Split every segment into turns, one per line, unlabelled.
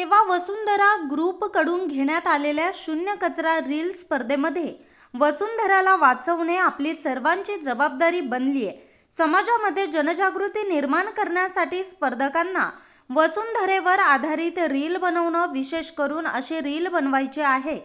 वसुंधरा ग्रुपकडून घेण्यात आलेल्या शून्य कचरा रील स्पर्धेमध्ये वसुंधराला वाचवणे आपली सर्वांची जबाबदारी बनली आहे समाजामध्ये जनजागृती निर्माण करण्यासाठी स्पर्धकांना वसुंधरेवर आधारित रील बनवणं विशेष करून असे रील बनवायचे आहे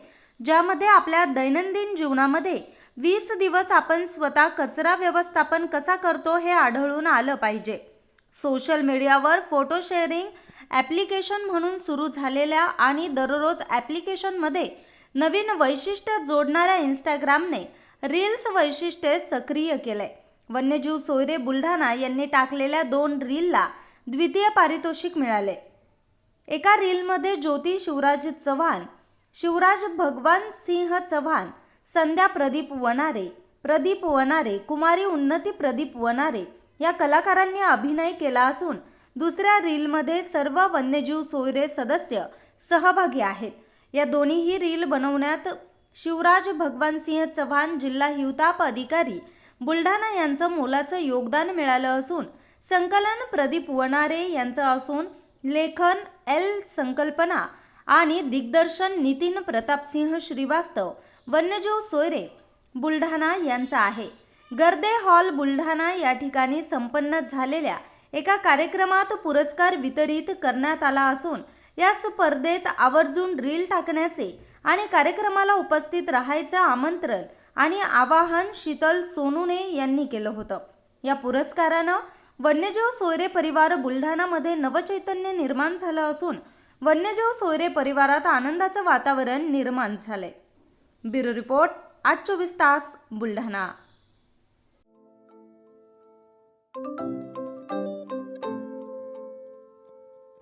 ज्यामध्ये आपल्या दैनंदिन जीवनामध्ये वीस दिवस आपण स्वतः कचरा व्यवस्थापन कसा करतो हे आढळून आलं पाहिजे. सोशल मीडियावर फोटो शेअरिंग ॲप्लिकेशन म्हणून सुरू झालेल्या आणि दररोज ॲप्लिकेशनमध्ये नवीन वैशिष्ट्य जोडणाऱ्या इंस्टाग्रामने रील्स वैशिष्ट्ये सक्रिय केले. वन्यजीव सोयरे बुलढाणा यांनी टाकलेल्या दोन रीलला द्वितीय पारितोषिक मिळाले. एका रीलमध्ये ज्योती शिवराज चव्हाण शिवराज भगवान सिंह चव्हाण संध्या प्रदीप वनारे प्रदीप वनारे कुमारी उन्नती प्रदीप वनारे या कलाकारांनी अभिनय केला असून दुसऱ्या रीलमध्ये सर्व वन्यजीव सोयरे सदस्य सहभागी आहेत. या दोन्हीही रील बनवण्यात शिवराज भगवानसिंह चव्हाण जिल्हा हिवताप अधिकारी बुलढाणा यांचं मोलाचं योगदान मिळालं असून संकलन प्रदीप वनारे यांचं असून लेखन एल संकल्पना आणि दिग्दर्शन नितीन प्रतापसिंह श्रीवास्तव वन्यजीव सोयरे बुलढाणा यांचा आहे. गर्दे हॉल बुलढाणा या ठिकाणी संपन्न झालेल्या एका कार्यक्रमात पुरस्कार वितरित करण्यात आला असून या स्पर्धेत आवर्जून रील टाकण्याचे आणि कार्यक्रमाला उपस्थित राहायचं आमंत्रण आणि आवाहन शीतल सोनुने यांनी केलं होतं. या पुरस्कारानं वन्यजीव सोयरे परिवार बुलढाणामध्ये नवचैतन्य निर्माण झालं असून वन्यजीव सोयरे परिवारात आनंदाचं वातावरण निर्माण झालंय. ब्युरो रिपोर्ट आज चोवीस तास बुलढाणा.